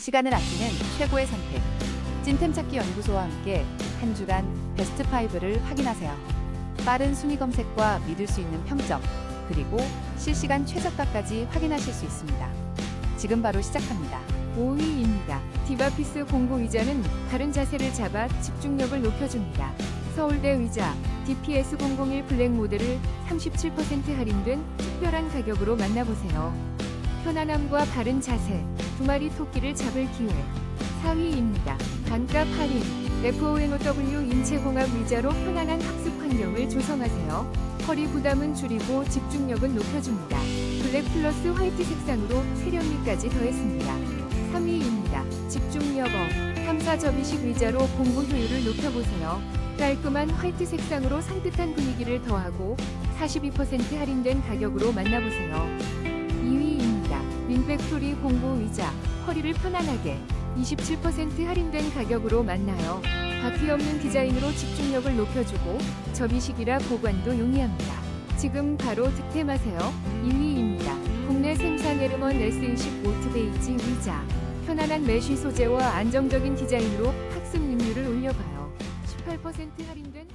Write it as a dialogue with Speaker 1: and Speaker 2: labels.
Speaker 1: 시간을 아끼는 최고의 선택. 찐템 찾기 연구소와 함께 한 주간 베스트 5를 확인하세요. 빠른 순위 검색과 믿을 수 있는 평점, 그리고 실시간 최저가까지 확인하실 수 있습니다. 지금 바로 시작합니다.
Speaker 2: 5위입니다. 디바피스 공고 의자는 바른 자세를 잡아 집중력을 높여줍니다. 서울대 의자 DPS 001 블랙 모델을 37% 할인된 특별한 가격으로 만나보세요. 편안함과 바른 자세, 두 마리 토끼를 잡을 기회. 4위입니다. 반값 할인 FONOW 인체공학 의자로 편안한 학습 환경을 조성하세요. 허리 부담은 줄이고 집중력은 높여줍니다. 블랙 플러스 화이트 색상으로 세련미까지 더했습니다. 3위입니다. 집중력업 탐사 접이식 의자로 공부 효율을 높여보세요. 깔끔한 화이트 색상으로 산뜻한 분위기를 더하고 42% 할인된 가격으로 만나보세요. 2위입니다. 윈백토리 공부 의자 허리를 편안하게 27% 할인된 가격으로 만나요. 바퀴 없는 디자인으로 집중력을 높여주고 접이식이라 보관도 용이합니다. 지금 바로 득템하세요. 2위입니다. 국내 생산 에르먼 S20 오트 베이지 의자. 편안한 메쉬 소재와 안정적인 디자인으로 학습 능률을 올려봐요. 18% 할인된